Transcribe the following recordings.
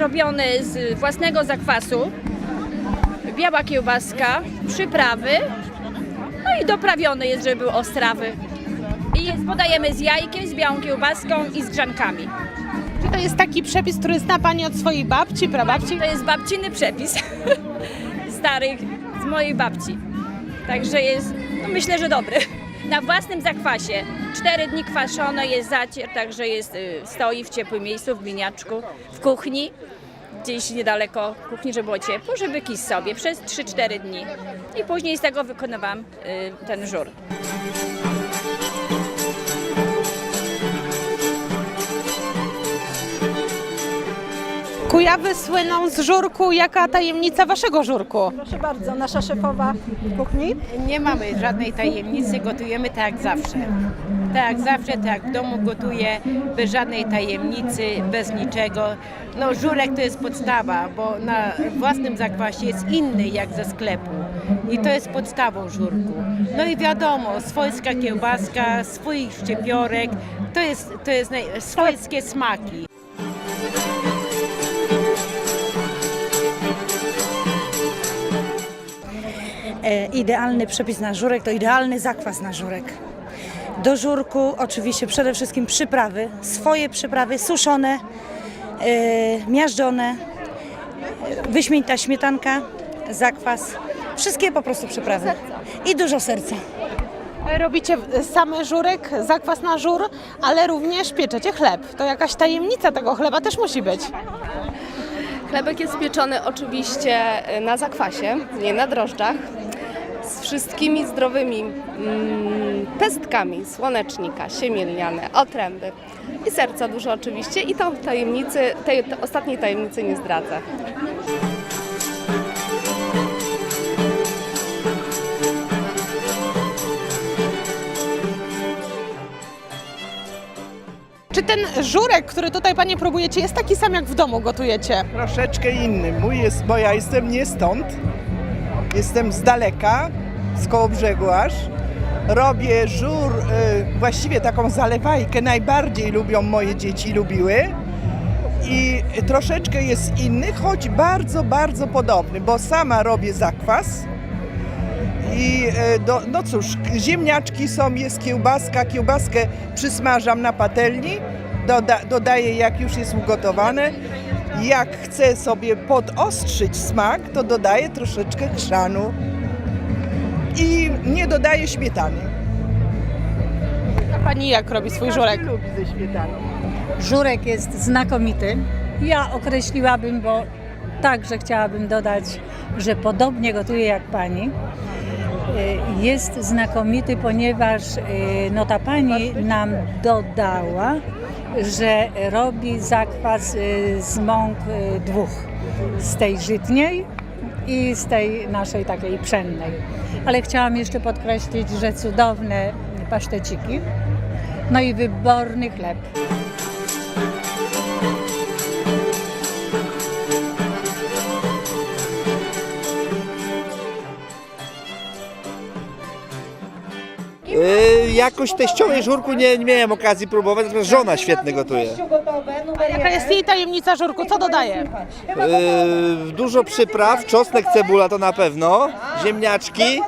y, zrobiony z własnego zakwasu. Biała kiełbaska, przyprawy, no i doprawiony jest, żeby był ostrawy. I jest, podajemy z jajkiem, z białą kiełbaską i z grzankami. Czy to jest taki przepis, który zna Pani od swojej babci, prababci? To jest babciny przepis starych z mojej babci. Także jest, no myślę, że dobry. Na własnym zakwasie. Cztery dni kwaszone jest zacier, także jest, y, stoi w ciepłym miejscu, w gliniaczku, w kuchni, gdzieś niedaleko kuchni, żeby było ciepło, żeby kis sobie przez 3-4 dni. I później z tego wykonywałam y, ten żur. Kujawy słyną z żurku. Jaka tajemnica Waszego żurku? Proszę bardzo, nasza szefowa kuchni. Nie mamy żadnej tajemnicy, gotujemy tak jak zawsze. Tak zawsze, tak w domu gotuję, bez żadnej tajemnicy, bez niczego. No żurek to jest podstawa, bo na własnym zakwasie jest inny jak ze sklepu. I to jest podstawą żurku. No i wiadomo, swojska kiełbaska, swój szczypiorek, to jest, to jest naj... swojskie smaki. E, idealny przepis na żurek to idealny zakwas na żurek. Do żurku oczywiście przede wszystkim przyprawy, swoje przyprawy suszone, e, miażdżone, e, wyśmienita śmietanka, zakwas, wszystkie po prostu przyprawy i dużo serca. Robicie samy żurek, zakwas na żur, ale również pieczecie chleb. To jakaś tajemnica tego chleba też musi być. Chlebek jest pieczony oczywiście na zakwasie, nie na drożdżach, wszystkimi zdrowymi mm, pestkami słonecznika, siemię lniane, otręby i serca dużo oczywiście i to tajemnicy, tej, tej ostatniej tajemnicy nie zdradzę. Czy ten żurek, który tutaj Panie próbujecie, jest taki sam jak w domu gotujecie? troszeczkę inny. Mój jest, bo ja jestem nie stąd. Jestem z daleka, z koło brzegu aż. Robię żur, y, właściwie taką zalewajkę. Najbardziej lubią moje dzieci, lubiły. I troszeczkę jest inny, choć bardzo, bardzo podobny, bo sama robię zakwas. I e, do, no cóż, ziemniaczki są, jest kiełbaska, kiełbaskę przysmażam na patelni, doda, dodaję jak już jest ugotowane. Jak chcę sobie podostrzyć smak, to dodaję troszeczkę chrzanu i nie dodaję śmietany. A Pani jak robi swój żurek? Każdy lubi ze śmietaną. Żurek jest znakomity. Ja określiłabym, bo także chciałabym dodać, że podobnie gotuje jak pani. Y, Jest znakomity, ponieważ y, no ta pani nam dodała, że robi zakwas y, z mąk dwóch. Z tej żytniej i z tej naszej takiej pszennej. Ale chciałam jeszcze podkreślić, że cudowne paszteciki, no i wyborny chleb. Yy, jakoś teściowej żurku nie, nie miałem okazji próbować, natomiast żona świetnie gotuje. Jaka jest jej tajemnica żurku? Co dodaje? Yy, dużo przypraw, czosnek, cebula to na pewno, ziemniaczki,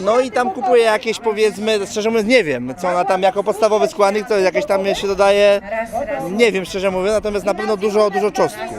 no i tam kupuję jakieś powiedzmy, szczerze mówiąc nie wiem, co ona tam jako podstawowy składnik, to jakieś tam się dodaje, nie wiem szczerze mówiąc, natomiast na pewno dużo, dużo czosnku.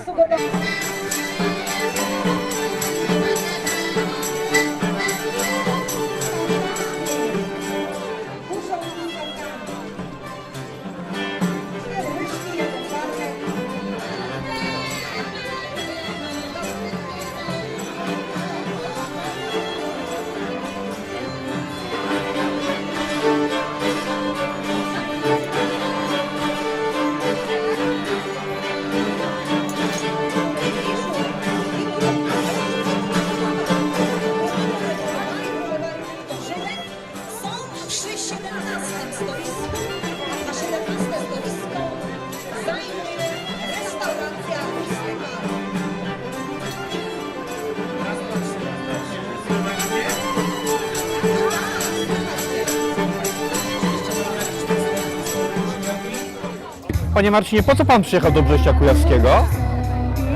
Panie Marcinie, po co pan przyjechał do Brześcia Kujawskiego?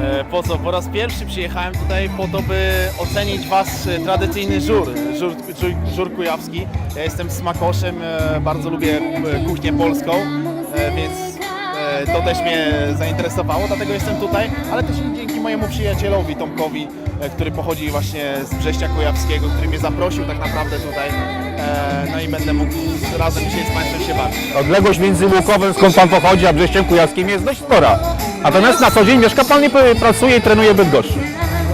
E, Po co? Po raz pierwszy przyjechałem tutaj po to, by ocenić Wasz e, tradycyjny żur, żur, żur, żur kujawski. Ja jestem smakoszem, e, bardzo lubię e, kuchnię polską, e, więc e, to też mnie zainteresowało, dlatego jestem tutaj, ale też dzięki mojemu przyjacielowi Tomkowi, e, który pochodzi właśnie z Brześcia Kujawskiego, który mnie zaprosił tak naprawdę tutaj. E, No i będę mógł razem dzisiaj z Państwem się bawić. Odległość między Łukowem, skąd pan pochodzi, a Brześciem Kujawskim jest dość spora. Natomiast na co dzień mieszka pan i pracuje i trenuje w Bydgoszczy.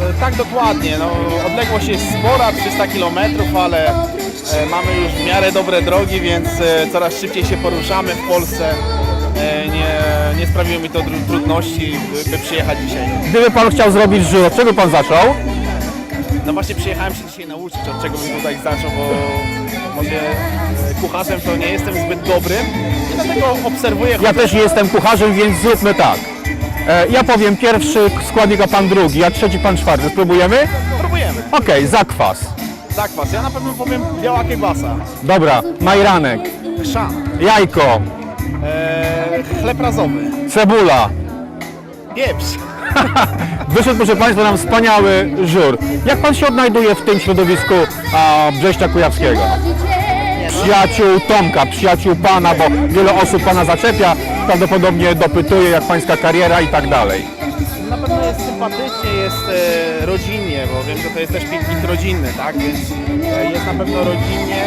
E, Tak, dokładnie. No, odległość jest spora, 300 km, ale mamy już w miarę dobre drogi, więc coraz szybciej się poruszamy w Polsce. E, nie, nie sprawiło mi to tru- trudności, by, przyjechać dzisiaj. Gdyby pan chciał zrobić żur, od czego pan zaczął? No właśnie przyjechałem się dzisiaj nauczyć, od czego bym tutaj zaczął, bo może e, kucharzem to nie jestem zbyt dobrym i dlatego obserwuję. Ja też nie jestem kucharzem, więc zróbmy tak. E, ja powiem pierwszy składnik, a pan drugi, a trzeci pan czwarty. Spróbujemy? Próbujemy. Okej, zakwas. Zakwas. Ja na pewno powiem biała kiełbasa, Dobra, majranek, chrzan, jajko, e, chleb razowy, cebula. pieprz. Wyszedł, proszę Państwa, nam wspaniały żur. Jak Pan się odnajduje w tym środowisku a, Brześcia Kujawskiego? Przyjaciół Tomka, przyjaciół Pana, bo wiele osób Pana zaczepia, prawdopodobnie dopytuje, jak Pańska kariera i tak dalej. Na pewno jest sympatycznie, jest e, rodzinnie, bo wiem, że to jest też piknik rodzinny, tak? Więc e, jest na pewno rodzinnie.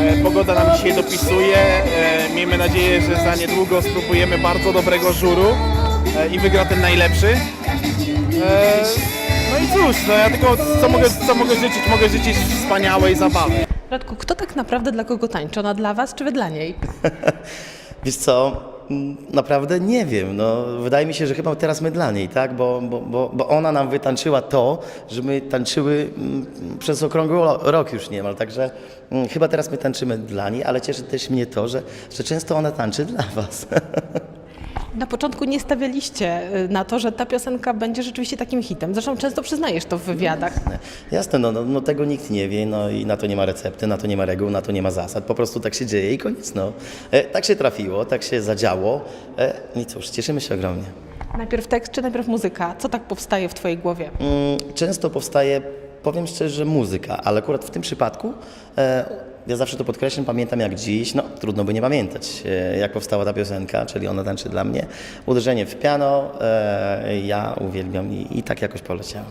E, pogoda nam dzisiaj dopisuje. E, miejmy nadzieję, że za niedługo spróbujemy bardzo dobrego żuru e, i wygra ten najlepszy. E, no i cóż, no ja tylko co mogę, co mogę życzyć? Mogę życzyć wspaniałej zabawy. Radku, kto tak naprawdę dla kogo tańczy? Ona dla was czy wy dla niej? Wiesz co, naprawdę nie wiem. No, wydaje mi się, że chyba teraz my dla niej, tak? Bo, bo, bo, bo ona nam wytańczyła to, że my tańczyły mm, przez okrągły rok już niemal. Także mm, chyba teraz my tańczymy dla niej, ale cieszy też mnie to, że, że często ona tańczy dla was. Na początku nie stawialiście y, na to, że ta piosenka będzie rzeczywiście takim hitem. Zresztą często przyznajesz to w wywiadach. Jasne, no, no, no tego nikt nie wie, no i na to nie ma recepty, na to nie ma reguł, na to nie ma zasad. Po prostu tak się dzieje i koniec, no. E, tak się trafiło, tak się zadziało. E, I cóż, cieszymy się ogromnie. Najpierw tekst czy najpierw muzyka? Co tak powstaje w twojej głowie? Mm, Często powstaje, powiem szczerze, muzyka, ale akurat w tym przypadku e, ja zawsze to podkreślam, pamiętam jak dziś, no trudno by nie pamiętać, e, jak powstała ta piosenka, czyli ona tańczy dla mnie. Uderzenie w piano, e, ja uwielbiam i, i tak jakoś poleciało.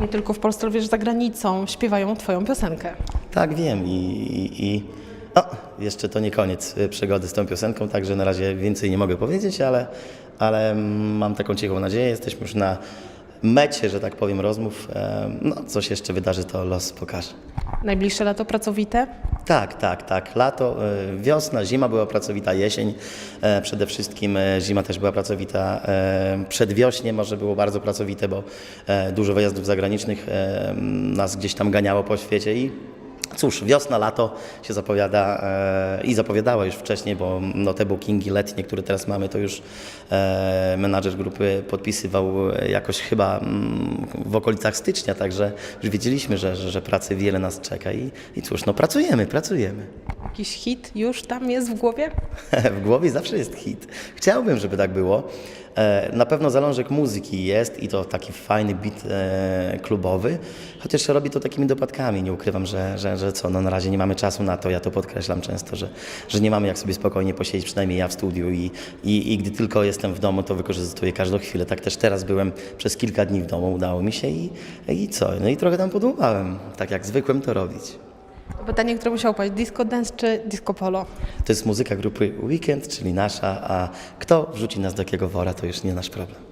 Nie tylko w Polsce, również za granicą śpiewają twoją piosenkę. Tak, wiem i, i, i jeszcze to nie koniec przygody z tą piosenką, także na razie więcej nie mogę powiedzieć, ale, ale mm, mam taką cichą nadzieję, jesteśmy już na mecie, że tak powiem, rozmów. E, No, coś jeszcze wydarzy, to los pokaże. Najbliższe lato pracowite? Tak, tak, tak. Lato, e, wiosna, zima była pracowita, jesień e, przede wszystkim, zima też była pracowita. Przedwiośnie może było bardzo pracowite, bo dużo wyjazdów zagranicznych nas gdzieś tam ganiało po świecie i Cóż, wiosna, lato się zapowiada e, i zapowiadała już wcześniej, bo no, te bookingi letnie, które teraz mamy, to już e, menadżer grupy podpisywał jakoś chyba mm, w okolicach stycznia, także już wiedzieliśmy, że, że, że pracy wiele nas czeka i, i cóż, no pracujemy, pracujemy. Jakiś hit już tam jest w głowie? w głowie zawsze jest hit. Chciałbym, żeby tak było. E, Na pewno zalążek muzyki jest i to taki fajny beat e, klubowy, chociaż robi to takimi dopadkami. Nie ukrywam, że, że, że co, no na razie nie mamy czasu na to. Ja to podkreślam często, że, że nie mamy jak sobie spokojnie posiedzieć, przynajmniej ja w studiu i, i, i gdy tylko jestem w domu, to wykorzystuję każdą chwilę. Tak też teraz byłem przez kilka dni w domu, udało mi się i, i co? No i trochę tam podłubałem, tak jak zwykłem to robić. Pytanie, które musiało paść, disco dance czy disco polo? To jest muzyka grupy Weekend, czyli nasza, a kto wrzuci nas do jakiego wora, to już nie nasz problem.